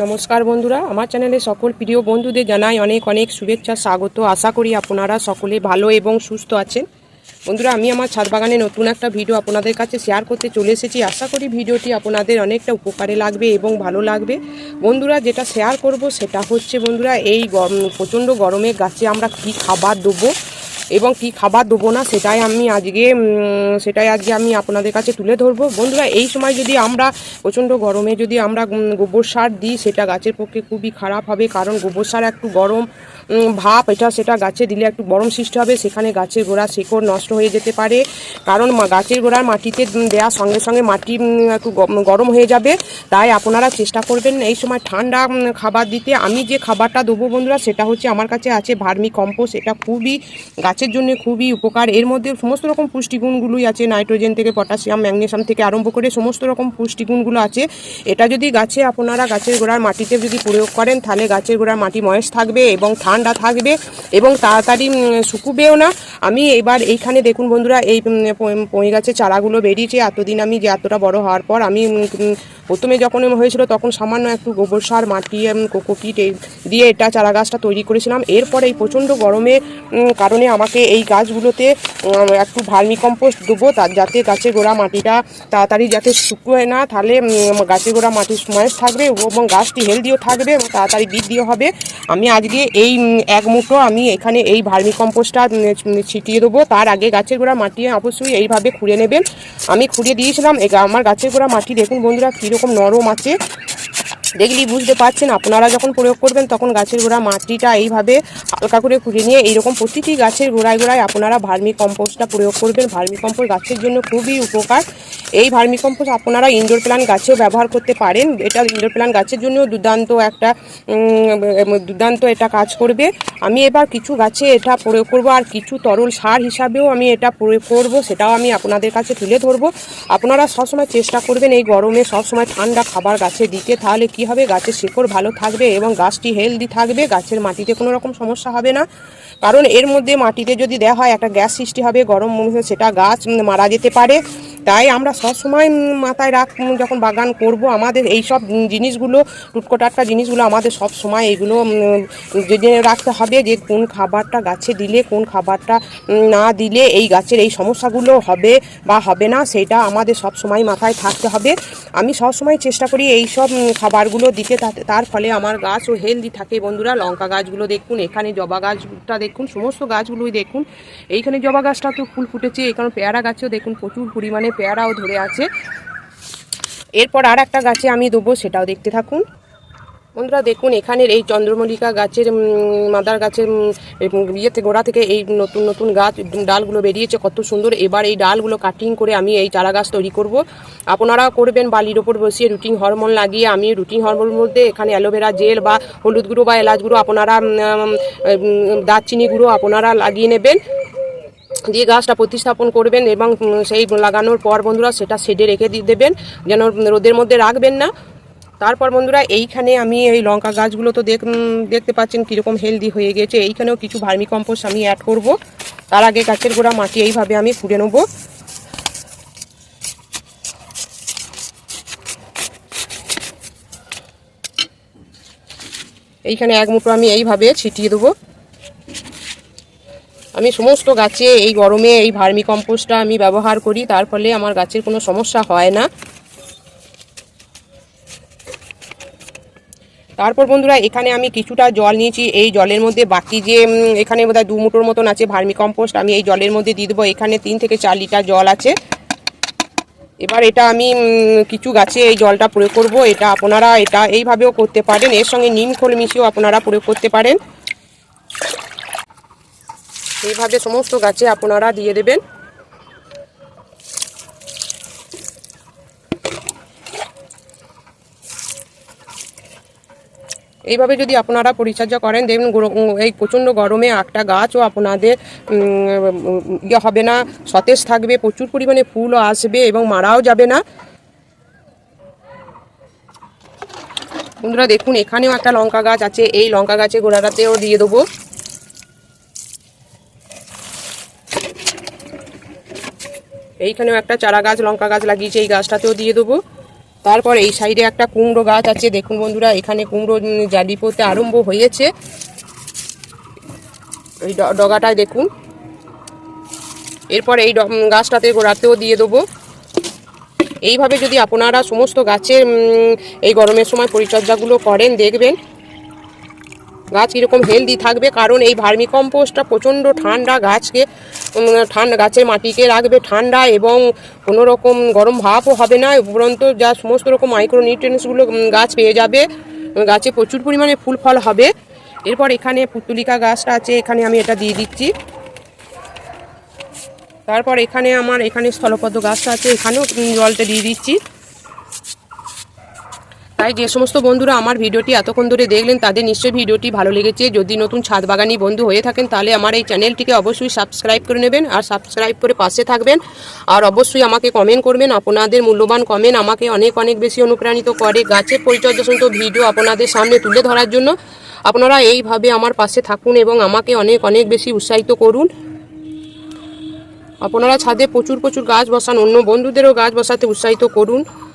নমস্কার বন্ধুরা, আমার চ্যানেলে সকল প্রিয় বন্ধুদের জানাই অনেক অনেক শুভেচ্ছা, স্বাগত। আশা করি আপনারা সকলে ভালো এবং সুস্থ আছেন। বন্ধুরা, আমি আমার ছাদ বাগানে নতুন একটা ভিডিও আপনাদের কাছে শেয়ার করতে চলে এসেছি। আশা করি ভিডিওটি আপনাদের অনেকটা উপকারে লাগবে এবং ভালো লাগবে। বন্ধুরা, যেটা শেয়ার করব সেটা হচ্ছে বন্ধুরা, এই প্রচণ্ড গরমে গাছে আমরা কী খাবার দেবো? এবং কি খাবার দেবো না, সেটাই আমি আজকে সেটাই আজকে আমি আপনাদের কাছে তুলে ধরবো। বন্ধুরা, এই সময় যদি আমরা প্রচণ্ড গরমে যদি আমরা গোবর সার দিই, সেটা গাছের পক্ষে খুবই খারাপ হবে, কারণ গোবর সার একটু গরম ভাপ, এটা সেটা গাছে দিলে একটু গরম সৃষ্টি হবে, সেখানে গাছের গোড়া শিকড় নষ্ট হয়ে যেতে পারে। কারণ গাছের গোড়ার মাটিতে দেওয়ার সঙ্গে সঙ্গে মাটি একটু গরম হয়ে যাবে, তাই আপনারা চেষ্টা করবেন এই সময় ঠান্ডা খাবার দিতে। আমি যে খাবারটা দেবো বন্ধুরা, সেটা হচ্ছে আমার কাছে আছে ভার্মি কম্পোস্ট, এটা খুবই গাছের জন্য খুবই উপকার। এর মধ্যে সমস্ত রকম পুষ্টিগুণগুলোই আছে নাইট্রোজেন থেকে পটাশিয়াম ম্যাগনেশিয়াম থেকে আরম্ভ করে সমস্ত রকম পুষ্টিগুণগুলো আছে। এটা যদি গাছে আপনারা গাছের গোড়ার মাটিতে যদি প্রয়োগ করেন তাহলে গাছের গোড়ার মাটি ময়েস থাকবে এবং ঠান্ডা থাকবে এবং তাড়াতাড়ি শুকুবেও না। আমি এবার এইখানে দেখুন বন্ধুরা এই পই গাছের চারাগুলো বেরিয়েছে। এতদিন আমি যে এতটা বড় হওয়ার পর আমি প্রথমে যখন হয়েছিল তখন সামান্য একটু গোবর সার মাটি কোকোপিট দিয়ে এটা চারা গাছটা তৈরি করেছিলাম। এরপরে এই প্রচণ্ড গরমের উম, কারণে আমাকে এই গাছগুলোতে একটু ভার্মি কম্পোস্ট দেবো তার যাতে গাছের গোড়া মাটিটা তাড়াতাড়ি যাতে শুকোয় না। তাহলে গাছের গোড়া মাটির ময়েস থাকবে এবং গাছটি হেলদিও থাকবে এবং তাড়াতাড়ি বৃদ্ধিও হবে। আমি আজকে এই এক মুঠো আমি এখানে এই ভার্মি কম্পোস্টটা ছিটিয়ে দেবো। তার আগে গাছের গোড়া মাটি অবশ্যই এইভাবে খুঁড়ে নেবেন। আমি খুঁড়ে দিয়েছিলাম আমার গাছের গোড়া মাটি দেখুন বন্ধুরা কীরকম নরম আছে। দেখলেই বুঝতে পারছেন। আপনারা যখন প্রয়োগ করবেন, তখন গাছের গোড়া মাটিটা এইভাবে হালকা করে খুঁড়ে নিয়ে এইরকম প্রতিটি গাছের গোড়ায় গোড়ায় আপনারা ভার্মি কম্পোস্টটা প্রয়োগ করবেন। ভার্মি কম্পোস্ট গাছের জন্য খুবই উপকার। এই ভার্মি কম্পোস্ট আপনারা ইনডোর প্ল্যান্ট গাছেও ব্যবহার করতে পারেন। এটা ইনডোর প্ল্যান্ট গাছের জন্য দুর্দান্ত একটা দুর্দান্ত এটা কাজ করবে। আমি এবার কিছু গাছে এটা প্রয়োগ করব আর কিছু তরল সার হিসাবেও আমি এটা প্রয়োগ করব, সেটাও আমি আপনাদের কাছে তুলে ধরবো। আপনারা সবসময় চেষ্টা করবেন এই গরমে সবসময় ঠান্ডা খাবার গাছে দিতে তাহলে কি হবে? গাছের শিকড় ভালো থাকবে এবং গাছটি হেলদি থাকবে, গাছের মাটিতে কোনো রকম সমস্যা হবে না। কারণ এর মধ্যে মাটিতে যদি দেওয়া হয়, একটা গ্যাস সৃষ্টি হবে, গরম মনে সেটা গাছ মারা যেতে পারে। তাই আমরা সবসময় মাথায় রাখ, যখন বাগান করব, আমাদের এই সব জিনিসগুলো টুটকোটাটকা জিনিসগুলো আমাদের সব সময় এগুলো জেনে রাখতে হবে যে কোন খাবারটা গাছে দিলে, কোন খাবারটা না দিলে এই গাছের এই সমস্যাগুলো হবে বা হবে না, সেটা আমাদের সব সময় মাথায় থাকতে হবে। আমি সব সময় চেষ্টা করি এই সব খাবারগুলো দিতে তার ফলে আমার গাছও হেলদি থাকে বন্ধুরা। লঙ্কা গাছগুলো দেখুন, এখানে জবা গাছটা দেখুন, সমস্ত গাছগুলোই দেখুন। এইখানে জবা গাছটা তো ফুল ফুটেছে, এখানে পেয়ারা গাছেও দেখুন প্রচুর পরিমাণে পেয়ারাও ধরে আছে। এরপর আর একটা গাছে আমি দেবো, সেটাও দেখতে থাকুন। বন্ধুরা, দেখুন, এখানের এই চন্দ্রমল্লিকা গাছের মাদার গাছের ইয়েতে, গোড়া থেকে এই নতুন নতুন গাছ, ডালগুলো বেরিয়েছে, কত সুন্দর। এবার এই ডালগুলো কাটিং করে আমি এই চারা গাছ তৈরি করব। আপনারা করবেন, বালির ওপর বসিয়ে রুটিন হরমোন লাগিয়ে আমি রুটিন হরমোনের মধ্যে এখানে অ্যালোভেরা জেল বা হলুদ গুঁড়ো বা এলাচ গুঁড়ো আপনারা দারচিনি গুঁড়ো আপনারা লাগিয়ে নেবেন। দিয়ে গাছটা প্রতিস্থাপন করবেন এবং সেই লাগানোর পর বন্ধুরা সেটা শেডে রেখে দিয়ে দেবেন, যেন রোদের মধ্যে রাখবেন না। তারপর বন্ধুরা এইখানে আমি এই লঙ্কা গাছগুলো তো দেখ দেখতে পাচ্ছেন কীরকম হেলদি হয়ে গেছে। এইখানেও কিছু ভার্মি কম্পোস্ট আমি অ্যাড করব। তার আগে গাছের গোড়া মাটি এইভাবে আমি খুঁড়ে নেব। এইখানে এক মুঠো আমি এইভাবে ছিটিয়ে দেবো। আমি সমস্ত গাছে এই গরমে এই ভার্মি কম্পোস্টটা আমি ব্যবহার করি, তার ফলে আমার গাছের কোনো সমস্যা হয় না। তারপর বন্ধুরা, এখানে আমি কিছুটা জল নিয়েছি। এই জলের মধ্যে বাকি যে এখানে বোধহয় দু মুঠোর মতন আছে ভার্মি কম্পোস্ট আমি এই জলের মধ্যে দিয়ে দেবো। এখানে তিন থেকে চার লিটার জল আছে। এবার এটা আমি কিছু গাছে এই জলটা প্রয়োগ করব। এটা আপনারা এটা এইভাবেও করতে পারেন। এর সঙ্গে নিম খোল মিশিয়েও আপনারা প্রয়োগ করতে পারেন। এইভাবে সমস্ত গাছে আপনারা দিয়ে দেবেন। এইভাবে যদি আপনারা পরিচর্যা করেন, দেখুন এই প্রচণ্ড গরমে একটা গাছও আপনাদের ইয়ে হবে না, সতেজ থাকবে, প্রচুর পরিমাণে ফুলও আসবে এবং মারাও যাবে না। বন্ধুরা দেখুন, এখানেও একটা লঙ্কা গাছ আছে, এই লঙ্কা গাছে গোড়াটাতেও দিয়ে দেবো। এইখানেও একটা চারা গাছ, লঙ্কা গাছ লাগিয়েছে, এই গাছটাতেও দিয়ে দেবো। তারপর এই সাইডে একটা কুমড়ো গাছ আছে। দেখুন বন্ধুরা, এখানে কুমড়ো জালি পড়তে আরম্ভ হয়েছে। এই ডগাটায় দেখুন। এরপর এই গাছটাতে গোড়াতেও দিয়ে দেবো। এইভাবে যদি আপনারা সমস্ত গাছের এই গরমের সময় পরিচর্যাগুলো করেন, দেখবেন গাছ কীরকম হেলদি থাকবে, কারণ এই ভার্মি কম্পোস্টটা প্রচণ্ড ঠান্ডা গাছকে ঠান্ডা গাছের মাটিকে রাখবে ঠান্ডা এবং কোনো রকম গরম ভাবও হবে না, উপরন্ত যা সমস্ত রকম মাইক্রোনিউট্রিয়েন্টসগুলো গাছ পেয়ে যাবে গাছে প্রচুর পরিমাণে ফুল ফল হবে। এরপর এখানে পুতুলিকা গাছটা আছে, এখানে আমি এটা দিয়ে দিচ্ছি। তারপর এখানে আমার, এখানে স্থলপদ্ম গাছটা আছে, এখানেও জলটা দিয়ে দিচ্ছি। তাই যে সমস্ত বন্ধুরা আমার ভিডিওটি এতক্ষণ ধরে দেখলেন, তাদের নিশ্চয়ই ভিডিওটি ভালো লেগেছে। যদি নতুন ছাদ বাগানি বন্ধু হয়ে থাকেন, তাহলে আমার এই চ্যানেলটিকে অবশ্যই সাবস্ক্রাইব করে নেবেন আর সাবস্ক্রাইব করে পাশে থাকবেন। আর অবশ্যই আমাকে কমেন্ট করবেন, আপনাদের মূল্যবান কমেন্ট আমাকে অনেক অনেক বেশি অনুপ্রাণিত করে। গাছের পরিচর্যা সন্ত ভিডিও আপনাদের সামনে তুলে ধরার জন্য আপনারা এইভাবে আমার পাশে থাকুন এবং আমাকে অনেক অনেক বেশি উৎসাহিত করুন। আপনারা ছাদে প্রচুর প্রচুর গাছ বসান, অন্য বন্ধুদেরও গাছ বসাতে উৎসাহিত করুন।